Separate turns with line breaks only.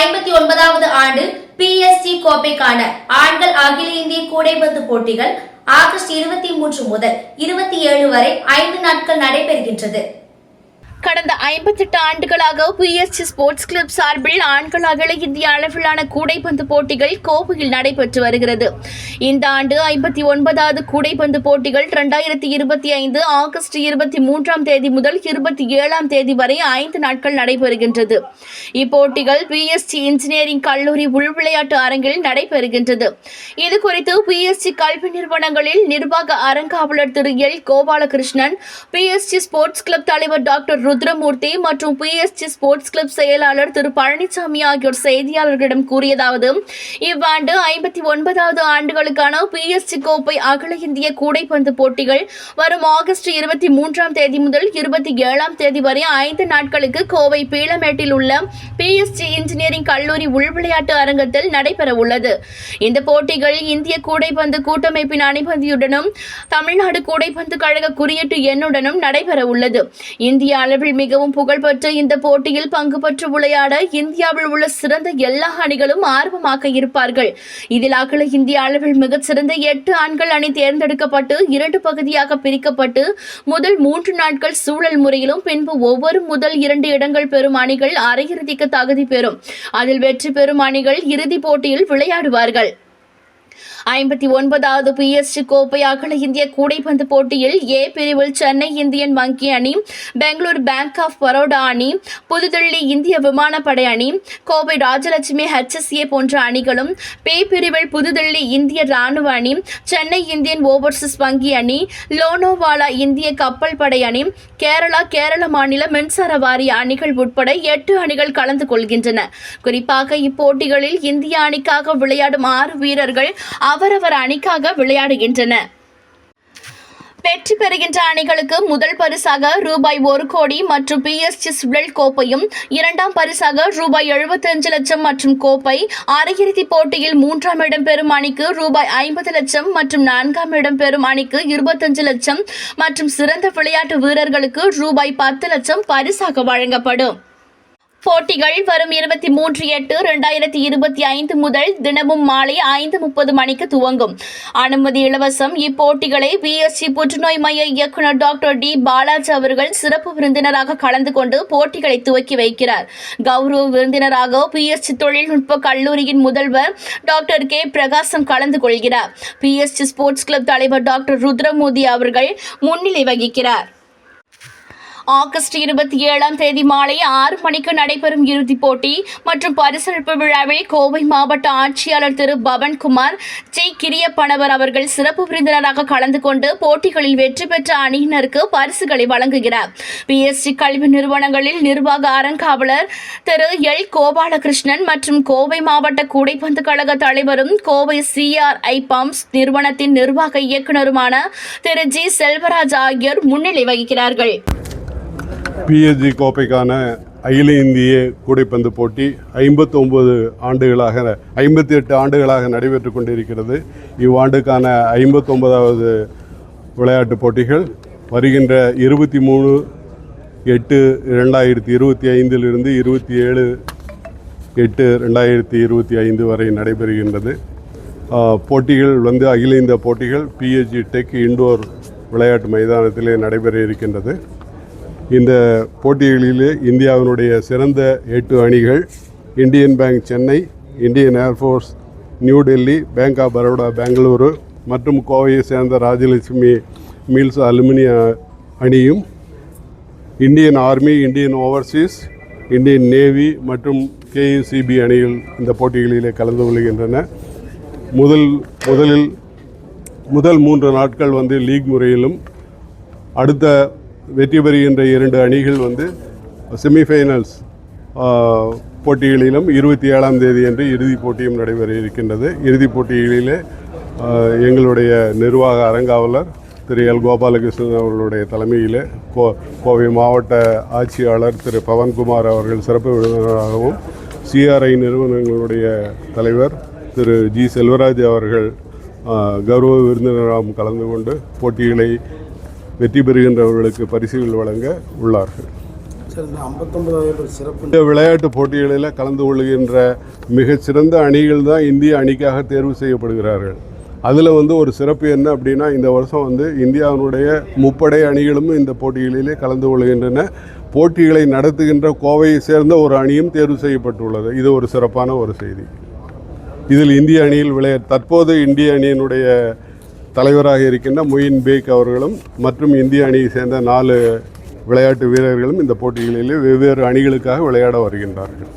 ஐம்பத்தி ஒன்பதாவது ஆண்டு பிஎஸ்டி கோப்பைக்கான ஆண்கள் அகில இந்திய கூடைப்பந்து போட்டிகள் ஆகஸ்ட் இருபத்தி மூன்று முதல் இருபத்தி ஏழு வரை ஐந்து நாட்கள் நடைபெறுகின்றது.
கடந்த ஐம்பத்தெட்டு ஆண்டுகளாக பிஎஸ்சி ஸ்போர்ட்ஸ் கிளப் சார்பில் ஆண்கள் அகல இந்திய அளவிலான கூடைப்பந்து போட்டிகள் கோப்பையில் நடைபெற்று வருகிறது. இந்த ஆண்டு ஐம்பத்தி ஒன்பதாவது கூடைப்பந்து போட்டிகள் இரண்டாயிரத்தி இருபத்தி ஐந்து ஆகஸ்ட் இருபத்தி மூன்றாம் தேதி முதல் இருபத்தி ஏழாம் தேதி வரை ஐந்து நாட்கள் நடைபெறுகின்றது. இப்போட்டிகள் பிஎஸ்சி இன்ஜினியரிங் கல்லூரி உள்விளையாட்டு அரங்கில் நடைபெறுகின்றது. இது குறித்து பிஎஸ்சி கல்வி நிறுவனங்களில் நிர்வாக அரங்காவலர் திரு L Gopalakrishnan PSC sports club தலைவர் டாக்டர் ருத்ரமூர்த்தி மற்றும் பிஎஸ்சி ஸ்போர்ட்ஸ் கிளப் செயலாளர் திரு பழனிசாமி ஆகியோர் செய்தியாளர்களிடம் கூறியதாவது இவ்வாண்டு ஐம்பத்தி ஒன்பதாவது ஆண்டுகளுக்கான பிஎஸ்சி கோப்பை அகில இந்திய கூடைப்பந்து போட்டிகள் வரும் ஆகஸ்ட் இருபத்தி மூன்றாம் தேதி முதல் இருபத்தி ஏழாம் தேதி வரை ஐந்து நாட்களுக்கு கோவை பீளமேட்டில் உள்ள பிஎஸ்ஜி இன்ஜினியரிங் கல்லூரி உள்விளையாட்டு அரங்கத்தில் நடைபெற உள்ளது இந்த போட்டிகள் இந்திய கூடைப்பந்து கூட்டமைப்பின் அனுமதியுடனும் தமிழ்நாடு கூடைப்பந்து கழக குறியீட்டு எண்ணுடனும் நடைபெற உள்ளது இந்திய அளவில் மிகவும் புகழ்பெற்ற இந்த போட்டியில் பங்கு பெற்று விளையாட இந்தியாவில் உள்ள சிறந்த எல்லா அணிகளும் ஆர்வமாக இருப்பார்கள். இதில் அகில இந்திய அளவில் மிகச்சிறந்த எட்டு ஆண்கள் அணி தேர்ந்தெடுக்கப்பட்டு இரண்டு பகுதியாக பிரிக்கப்பட்டு முதல் மூன்று நாட்கள் சூழல் முறையிலும் பின்பு ஒவ்வொரு முதல் இரண்டு இடங்கள் பெறும் அணிகள் அரையிறுதிக்கு தகுதி பெறும். அதில் வெற்றி பெறும் அணிகள் இறுதிப் போட்டியில் விளையாடுவார்கள். ஐம்பத்தி ஒன்பதாவது பிஎஸ்டி கோப்பை அகில இந்திய கூடைப்பந்து போட்டியில் ஏ பிரிவில் சென்னை இந்தியன் வங்கி அணி பெங்களூர் பேங்க் ஆஃப் பரோடா அணி புதுதில்லி இந்திய விமானப்படை அணி கோவை ராஜலட்சுமி ஹெச்எஸ்ஏ போன்ற அணிகளும் பே பிரிவில் புதுதில்லி இந்திய ராணுவ அணி சென்னை இந்தியன் ஓவர்சீஸ் வங்கி அணி லோனோவாலா இந்திய கப்பல் படை அணி கேரளா கேரள மாநில மின்சார வாரிய அணிகள் உட்பட எட்டு அணிகள் கலந்து கொள்கின்றன. குறிப்பாக இப்போட்டிகளில் இந்திய அணிக்காக விளையாடும் ஆறு வீரர்கள் அவரவர் அணிக்காக விளையாடுகின்றன. வெற்றி பெறுகின்ற அணிகளுக்கு முதல் பரிசாக ரூபாய் ஒரு கோடி மற்றும் பிஎஸ்டி சுழல் கோப்பையும் இரண்டாம் பரிசாக ரூபாய் எழுபத்தஞ்சு லட்சம் மற்றும் கோப்பை அரையிறுதிப் போட்டியில் மூன்றாம் இடம் பெறும் அணிக்கு ரூபாய் ஐம்பது லட்சம் மற்றும் நான்காம் இடம் பெறும் அணிக்கு இருபத்தஞ்சு லட்சம் மற்றும் சிறந்த விளையாட்டு வீரர்களுக்கு ரூபாய் பத்து லட்சம் பரிசாக வழங்கப்படும். போட்டிகள் வரும் இருபத்தி மூன்று எட்டு இரண்டாயிரத்தி இருபத்தி ஐந்து முதல் தினமும் மாலை ஐந்து முப்பது மணிக்கு துவங்கும். அனுமதி இலவசம் இப்போட்டிகளை பிஎஸ்சி புற்றுநோய் மைய இயக்குநர் டாக்டர் டி பாலாஜி அவர்கள் சிறப்பு விருந்தினராக கலந்து கொண்டு போட்டிகளை துவக்கி வைக்கிறார். கௌரவ விருந்தினராக பிஎஸ்சி தொழில்நுட்ப கல்லூரியின் முதல்வர் டாக்டர் கே பிரகாசம் கலந்து கொள்கிறார். பிஎஸ்சி ஸ்போர்ட்ஸ் கிளப் தலைவர் டாக்டர் ருத்ரமோதி அவர்கள் முன்னிலை வகிக்கிறார். ஆகஸ்ட் இருபத்தி ஏழாம் தேதி மாலை ஆறு மணிக்கு நடைபெறும் இறுதிப் போட்டி மற்றும் பரிசளிப்பு விழாவில் கோவை மாவட்ட ஆட்சியாளர் திரு பவன்குமார் ஜி. கிரியப்பனவர் அவர்கள் சிறப்பு விருந்தினராக கலந்து கொண்டு போட்டிகளில் வெற்றி பெற்ற அணியினருக்கு பரிசுகளை வழங்குகிறார். பிஎஸ்சி கல்வி நிறுவனங்களில் நிர்வாக அறங்காவலர் திரு. எல். கோபாலகிருஷ்ணன் மற்றும் கோவை மாவட்ட கூடைப்பந்து கழக தலைவரும் கோவை சிஆர்ஐ பம்ப்ஸ் நிறுவனத்தின் நிர்வாக இயக்குநருமான திரு. ஜி. செல்வராஜ் ஆகியோர் முன்னிலை வகிக்கிறார்கள்.
பிஎஸ்ஜி கோப்பைக்கான அகில இந்திய கூடைப்பந்து போட்டி ஐம்பத்தொம்பது ஆண்டுகளாக ஐம்பத்தி எட்டு ஆண்டுகளாக நடைபெற்று கொண்டிருக்கிறது. இவ்வாண்டுக்கான ஐம்பத்தொன்பதாவது விளையாட்டுப் போட்டிகள் வருகின்ற இருபத்தி மூணு எட்டு ரெண்டாயிரத்தி இருபத்தி ஐந்திலிருந்து இருபத்தி ஏழு எட்டு ரெண்டாயிரத்தி இருபத்தி ஐந்து வரை நடைபெறுகின்றது. போட்டிகள் வந்து அகில இந்திய போட்டிகள் பிஎஸ்ஜி டெக் இண்டோர் விளையாட்டு மைதானத்திலே நடைபெற இருக்கின்றது. இந்த போட்டிகளிலே இந்தியாவினுடைய சிறந்த எட்டு அணிகள் Indian bank Chennai Indian air force New Delhi bank of Baroda Bengaluru மற்றும் கோவையை சேர்ந்த ராஜலட்சுமி மீல்ஸ் அலுமினிய அணியும் Indian army Indian overseas Indian navy மற்றும் கேயுசிபி அணிகள் இந்த போட்டிகளிலே கலந்து கொள்கின்றன. முதல் முதலில் முதல் மூன்று நாட்கள் வந்து லீக் முறையிலும் அடுத்த வெற்றி பெறுகின்ற இரண்டு அணிகள் வந்து செமிஃபைனல்ஸ் போட்டிகளிலும் இருபத்தி ஏழாம் தேதி அன்று இறுதிப் போட்டியும் நடைபெற இருக்கின்றது. இறுதிப் போட்டிகளிலே எங்களுடைய நிர்வாக அரங்காவலர் திரு எல். கோபாலகிருஷ்ணன் அவர்களுடைய தலைமையிலே கோ கோவை மாவட்ட ஆட்சியாளர் திரு பவன்குமார் அவர்கள் சிறப்பு விருந்தினராகவும் சிஆர்ஐ நிறுவனங்களுடைய தலைவர் திரு ஜி செல்வராஜ் அவர்கள் கௌரவ விருந்தினராகவும் கலந்து கொண்டு போட்டிகளை வெற்றி பெறுகின்றவர்களுக்கு பரிசுகள் வழங்க உள்ளார்கள். இந்த விளையாட்டு போட்டிகளில் கலந்து கொள்கின்ற மிகச்சிறந்த அணிகள் தான் இந்திய அணிக்காக தேர்வு செய்யப்படுகிறார்கள். அதில் வந்து ஒரு சிறப்பு என்ன அப்படின்னா இந்த வருஷம் வந்து இந்தியாவினுடைய முப்படை அணிகளும் இந்த போட்டிகளிலே கலந்து கொள்கின்றன. போட்டிகளை நடத்துகின்ற கோவையை சேர்ந்த ஒரு அணியும் தேர்வு செய்யப்பட்டுள்ளது. இது ஒரு சிறப்பான ஒரு செய்தி. இதில் இந்திய அணியில் விளையா தற்போது இந்திய அணியினுடைய தலைவராக இருக்கின்ற மொயின் பேக் அவர்களும் மற்றும் இந்திய அணியை சேர்ந்த நாலு விளையாட்டு வீரர்களும் இந்த போட்டிகளிலே வெவ்வேறு அணிகளுக்காக விளையாட வருகின்றார்கள்.